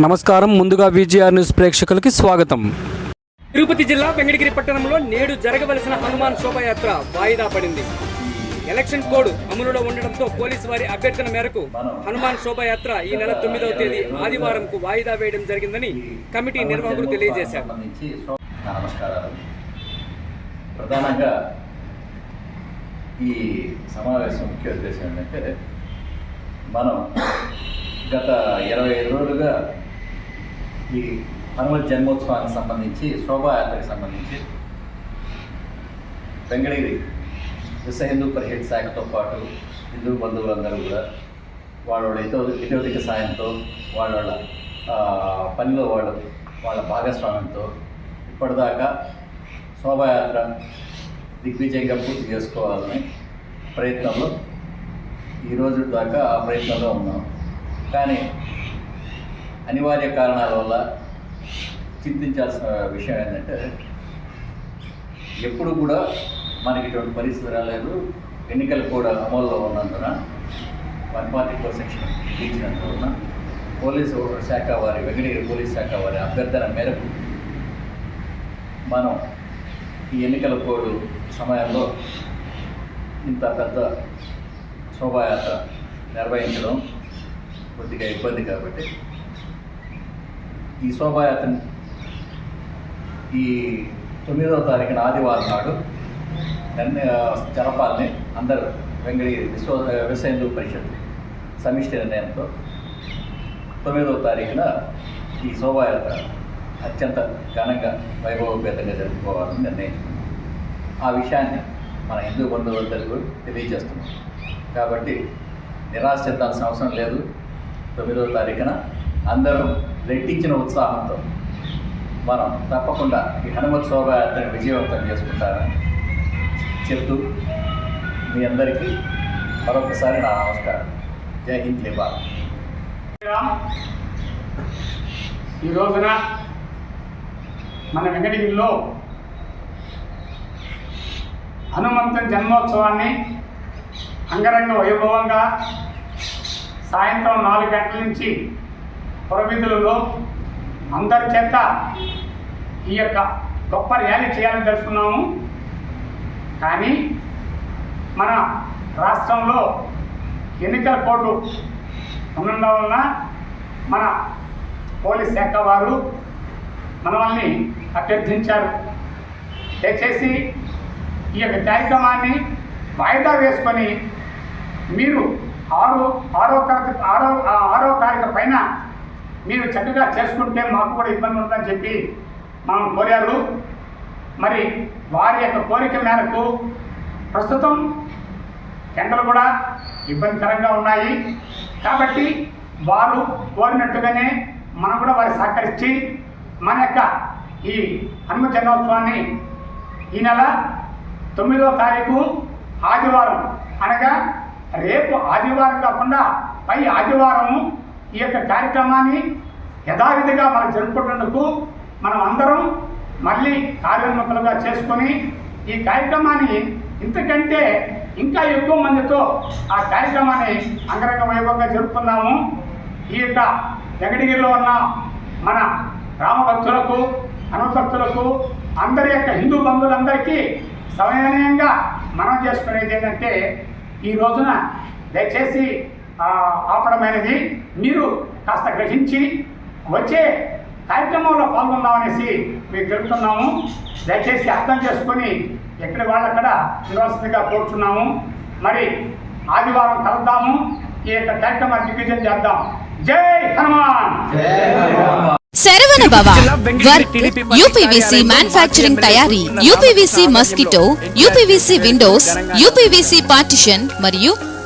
నమస్కారం. ముందుగా VGR news ప్రేక్షకులకి స్వాగతం. తిరుపతి జిల్లా వెంకటగిరి పట్టణంలో నేడు జరగవలసిన హనుమాన్ శోభాయాత్ర వాయిదా పడింది. ఎలక్షన్ కోడ్ అమలులో ఉండడంతో పోలీసు వారి అభ్యర్థన మేరకు హనుమాన్ శోభాయాత్ర ఈ నెల తొమ్మిదవ తేదీ ఆదివారంకు వాయిదా వేయడం జరిగిందని కమిటీ నిర్వాహకులు తెలియజేశారు. ప్రధానంగా ఈ సమావేశం ముఖ్య ఉద్దేశం ఏంటంటే మనం గత ఇరవై ఐదు రోజులుగా ఈ హనుమతి జన్మోత్సవానికి సంబంధించి శోభాయాత్రకు సంబంధించి వెంకటగిరి విశ్వ హిందూ పరిషత్ శాఖతో పాటు హిందూ బంధువులందరూ కూడా వాళ్ళ వాళ్ళ ఇతో సాయంతో వాళ్ళ పనిలో వాళ్ళు వాళ్ళ భాగస్వామ్యంతో ఇప్పటిదాకా శోభాయాత్ర దిగ్విజయంగా పూర్తి చేసుకోవాలని ప్రయత్నంలో ఈ రోజు దాకా ఆ ప్రయత్నంలో ఉన్నాం. కానీ అనివార్య కారణాల వల్ల చింతించాల్సిన విషయం ఏంటంటే ఎప్పుడు కూడా మనకి ఇటువంటి పరిస్థితి రాలేదు. ఎన్నికలు కూడా అమల్లో ఉన్నందున వన్ ఫార్టీ ఫోర్ సెక్షన్ ఇచ్చినందువలన పోలీసు శాఖ వారి వెంకటగిరి పోలీస్ శాఖ వారి అభ్యర్థన మేరకు మనం ఈ ఎన్నికల కోడ్ సమయంలో ఇంత పెద్ద శోభాయాత్ర నిర్వహించడం కొద్దిగా ఇబ్బంది కాబట్టి ఈ శోభాయాత్ర ఈ తొమ్మిదవ తారీఖున ఆదివారం నాడు నిర్ణ జరపాలని అందరూ వెంకటగిరి విశ్వ విశ్వ పరిషత్ సమిష్టి నిర్ణయంతో తొమ్మిదవ తారీఖున ఈ శోభాయాత్ర అత్యంత ఘనంగా వైభవపేతంగా జరుపుకోవాలని నిర్ణయించుకున్నాం. ఆ విషయాన్ని మన హిందూ బంధువులందరికీ తెలియజేస్తున్నాం. కాబట్టి నిరాశ చెందాల్సిన అవసరం లేదు. తొమ్మిదవ తారీఖున అందరూ రెట్టించిన ఉత్సాహంతో మనం తప్పకుండా ఈ హనుమత్ శోభాయాత్రను విజయవంతం చేసుకుంటారని చెప్తూ మీ అందరికీ మరొకసారి నా నమస్కారం. జై హింద్ జై ఈ రోజున మన వెంకటగిరిలో హనుమంత జన్మోత్సవాన్ని అంగరంగ వైభవంగా సాయంత్రం నాలుగు గంటల నుంచి పురవిధులలో అందరి చేత ఈ యొక్క గొప్ప ర్యాలీ చేయాలని తెలుసుకున్నాము. కానీ మన రాష్ట్రంలో ఎన్నికల కోర్టు ఉండడం వలన మన పోలీస్ శాఖ వారు మనల్ని అభ్యర్థించారు. దయచేసి ఈ యొక్క కార్యక్రమాన్ని వాయిదా వేసుకొని మీరు ఆరో ఆరో తరగతి ఆరో ఆ ఆరో తారీఖు పైన మీరు చక్కగా చేసుకుంటే మాకు కూడా ఇబ్బంది ఉందని చెప్పి మనం కోరారు. మరి వారి యొక్క కోరిక మేరకు ప్రస్తుతం ఎండలు కూడా ఇబ్బందికరంగా ఉన్నాయి. కాబట్టి వారు కోరినట్టుగానే మనం కూడా వారి సహకరించి మన యొక్క ఈ హనుమ జన్మోత్సవాన్ని ఈ నెల తొమ్మిదవ తారీఖు ఆదివారం అనగా రేపు ఆదివారం కాకుండా పై ఆదివారము ఈ యొక్క కార్యక్రమాన్ని యథావిధిగా మనం జరుపుకుంటున్నందుకు మనం అందరం మళ్ళీ కార్యోన్ముఖులుగా చేసుకొని ఈ కార్యక్రమాన్ని ఇంతకంటే ఇంకా ఎక్కువ మందితో ఆ కార్యక్రమాన్ని అంగరంగ వైభవంగా జరుపుకుందాము. ఈ యొక్క జగడిగిరిలో ఉన్న మన రామభక్తులకు అనుభక్తులకు అందరి యొక్క హిందూ బంధువులందరికీ సమయనీయంగా మనం చేసుకునేది ఏంటంటే ఈ రోజున దయచేసి ఆపడమైనది మీరు కాస్త గ్రహించి వచ్చే కార్యక్రమంలో పాల్గొందామనేసి మేము తెలుపుతున్నాము. దయచేసి అర్థం చేసుకొని ఎక్కడి వాళ్ళక్కడ నిలవలసిందిగా కోరుతున్నాము మరి ఆదివారం కలుద్దాము. ఈ యొక్క కార్యక్రమాన్ని దిగ్విజయం చేద్దాం. జై Hanuman! Saravana Bhava work UPVC manufacturing తయారీ UPVC mosquito UPVC windows UPVC partition మరియు